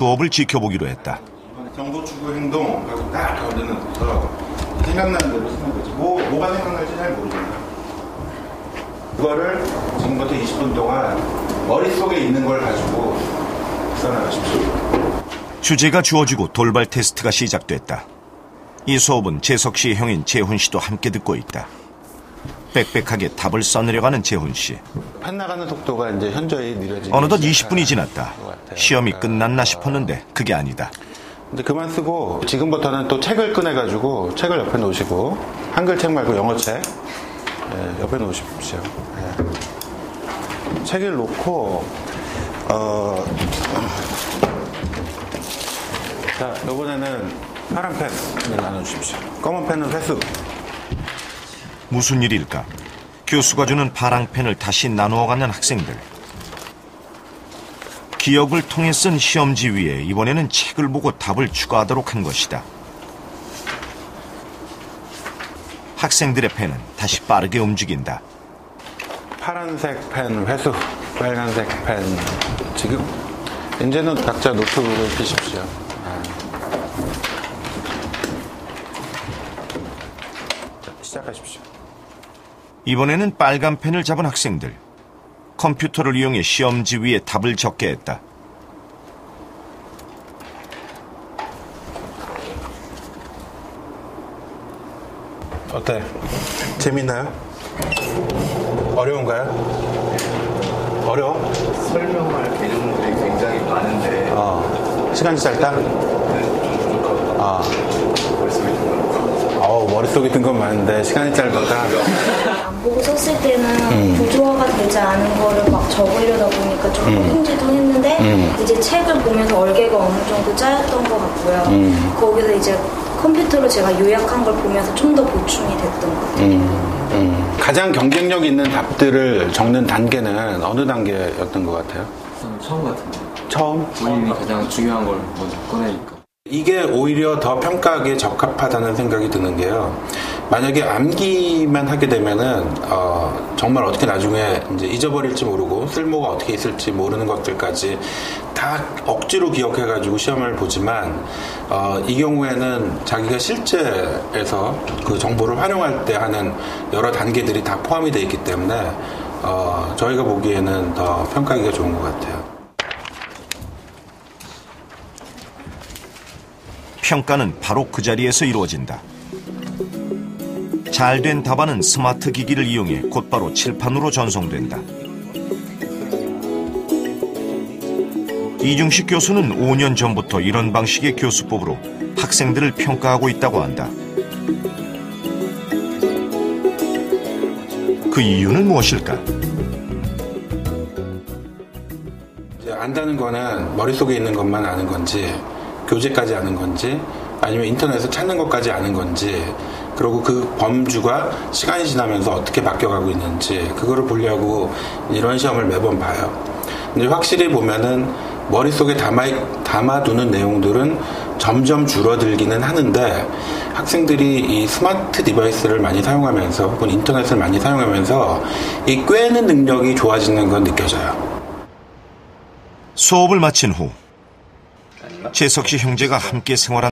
수업을 지켜보기로 했다. 정보 추구 행동 하고 딱 가운데는 서 생각나는 대로 거지. 뭐 뭐가 생각날지 잘 모르잖아. 그거를 지금부터 20분 동안 머릿속에 있는 걸 가지고 써나가십시오. 주제가 주어지고 돌발 테스트가 시작됐다. 이 수업은 재석 씨의 형인 재훈 씨도 함께 듣고 있다. 빽빽하게 답을 써내려가는 재훈 씨. 판 나가는 속도가 이제 현저히 느려지기 어느덧 시작한 20분이 지났다. 시험이 네. 끝났나 싶었는데 그게 아니다. 근데 그만 쓰고 지금부터는 또 책을 꺼내가지고 책을 옆에 놓으시고 한글 책 말고 영어 책 예, 옆에 놓으십시오. 예. 책을 놓고 어, 자 이번에는 파란 펜을 나눠주십시오. 검은 펜은 회수. 무슨 일일까? 교수가 주는 파랑펜을 다시 나누어 갖는 학생들. 기억을 통해 쓴 시험지 위에 이번에는 책을 보고 답을 추가하도록 한 것이다. 학생들의 펜은 다시 빠르게 움직인다. 파란색 펜 회수, 빨간색 펜 지금 이제는 각자 노트북을 피십시오. 아. 자, 시작하십시오. 이번에는 빨간 펜을 잡은 학생들. 컴퓨터를 이용해 시험지 위에 답을 적게 했다. 어때? 재밌나요? 어려운가요? 어려워? 설명할 개념들이 굉장히 많은데 어. 시간이 짧다? 아. 말씀이 좀 어우, 머릿속에 든 건 많은데 시간이 짧다. 안 보고 썼을 때는 음. 구조화가 되지 않은 거를 막 적으려다 보니까 좀 힘들도 했는데 음. 이제 책을 보면서 얼개가 어느 정도 짜였던 것 같고요. 음. 거기서 이제 컴퓨터로 제가 요약한 걸 보면서 좀 더 보충이 됐던 것 같아요. 음. 가장 경쟁력 있는 답들을 적는 단계는 어느 단계였던 것 같아요? 저는 처음 같은데 처음? 본인이 가장 중요한 걸 먼저 꺼내니까 이게 오히려 더 평가하기에 적합하다는 생각이 드는 게요. 만약에 암기만 하게 되면은 어, 정말 어떻게 나중에 이제 잊어버릴지 모르고 쓸모가 어떻게 있을지 모르는 것들까지 다 억지로 기억해가지고 시험을 보지만 어, 이 경우에는 자기가 실제에서 그 정보를 활용할 때 하는 여러 단계들이 다 포함이 되어 있기 때문에 어, 저희가 보기에는 더 평가하기가 좋은 것 같아요. 평가는 바로 그 자리에서 이루어진다. 잘된 답안은 스마트 기기를 이용해 곧바로 칠판으로 전송된다. 이중식 교수는 5년 전부터 이런 방식의 교수법으로 학생들을 평가하고 있다고 한다. 그 이유는 무엇일까? 안다는 거는 머릿속에 있는 것만 아는 건지 교재까지 아는 건지 아니면 인터넷에서 찾는 것까지 아는 건지 그리고 그 범주가 시간이 지나면서 어떻게 바뀌어가고 있는지 그거를 보려고 이런 시험을 매번 봐요. 근데 확실히 보면은 머릿속에 담아, 담아두는 내용들은 점점 줄어들기는 하는데 학생들이 이 스마트 디바이스를 많이 사용하면서 혹은 인터넷을 많이 사용하면서 이 꿰는 능력이 좋아지는 건 느껴져요. 수업을 마친 후 재석 씨 형제가 함께 생활한